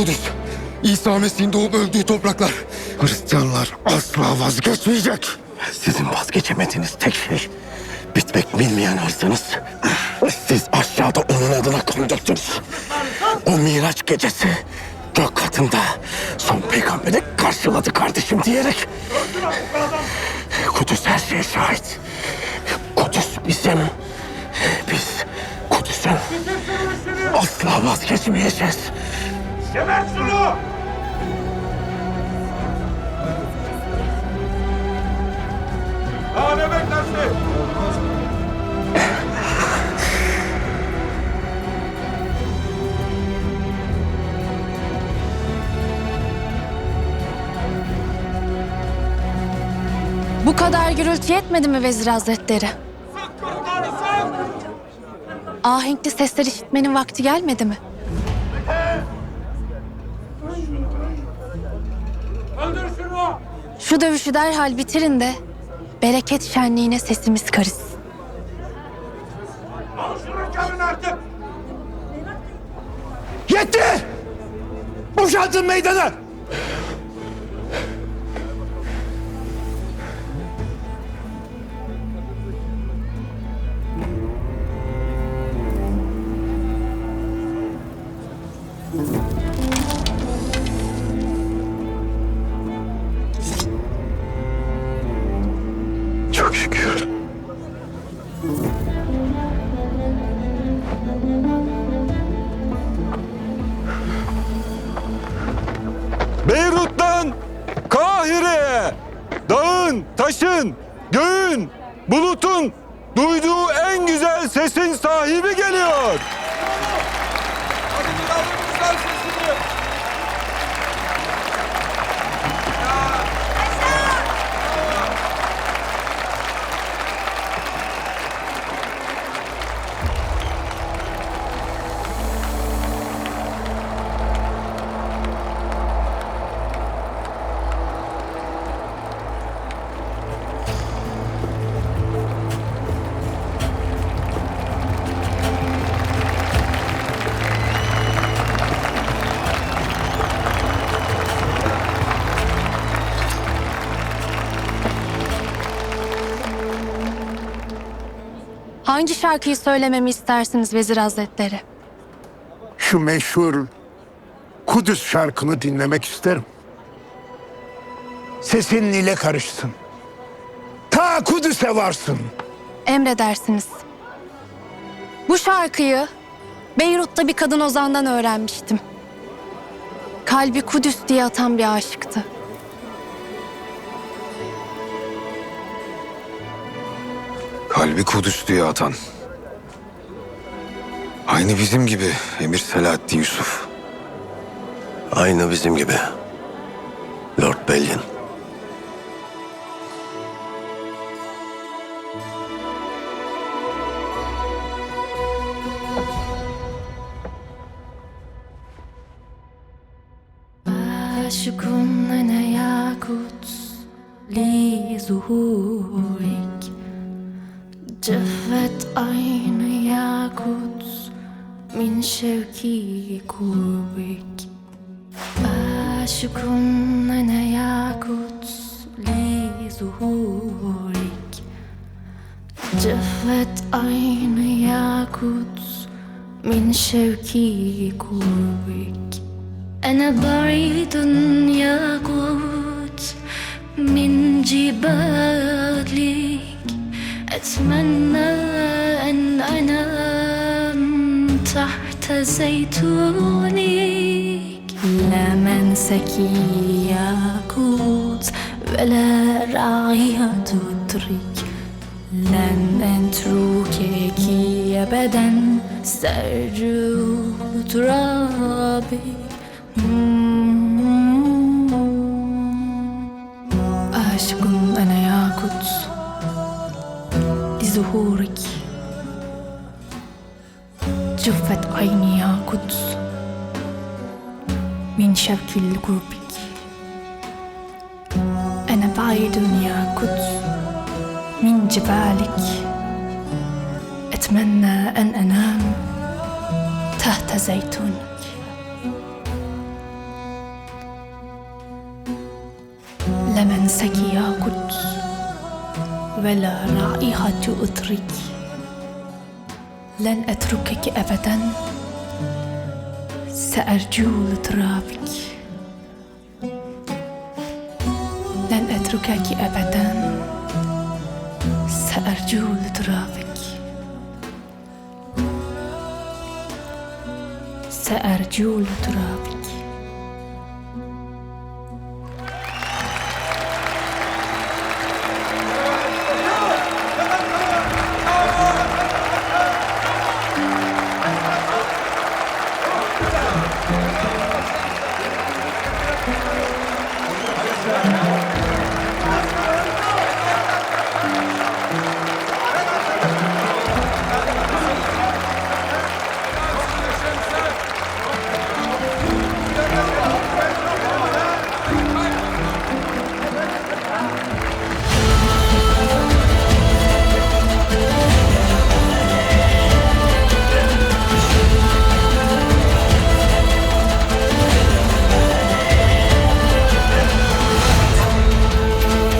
Kudüs, İsa Mesih'in doğup öldüğü topraklar. Hristiyanlar asla vazgeçmeyecek. Sizin vazgeçemediğiniz tek şey bitmek bilmeyen hırsınız. Siz aşağıda onun adına döktünüz. O Miraç gecesi gök katında son peygamberi karşıladı kardeşim diyerek. Kudüs her şeye şahit. Kudüs bizim. Biz Kudüs'ün asla vazgeçmeyeceğiz. Gebert şunu! Daha ne beklersin? Bu kadar gürültü yetmedi mi Vezir Hazretleri? Ahenkli sesler işitmenin vakti gelmedi mi? Şu dövüşü derhal bitirin de bereket şenliğine sesimiz karışsın. Yetti! Boşaltın meydanı! Beyrut'tan Kahire'ye dağın, taşın, göğün, bulutun duyduğu en güzel sesin sahibi geliyor. Hangi şarkıyı söylememi istersiniz Vezir Hazretleri? şu meşhur Kudüs şarkını dinlemek isterim. Sesin ile karışsın. Ta Kudüs'e varsın. Emredersiniz. Bu şarkıyı Beyrut'ta bir kadın ozandan öğrenmiştim. Kalbi Kudüs diye atan bir aşıktı. Kalbi Kudüs diye atan. Aynı bizim gibi Emir Selahattin Yusuf. Aynı bizim gibi. Lord Bellion. عاشق أنا يا قدس لظهورك Cevhet aynı yakut Min şevki kurbik. Aşıkun ne yakut Li zuhurik. Cevhet aynı yakut Min şevki kurbik. Ana baridun yakut Min cibal أتمنى أن أنام تحت زيتونك لا منسك يا قدس ولا راعية تترك لن أتركك أبدا. سأرجو ترابك زهورك جفت عيني يا قدس من شوك لقربك أنا بعيد يا قدس من جبالك أتمنى أن أنام تحت زيتونك لمنسكي ولا رائحة عطرك لن أتركك أبدا سأرجو لترابك لن أتركك أبدا سأرجو لترابك سأرجو لترابك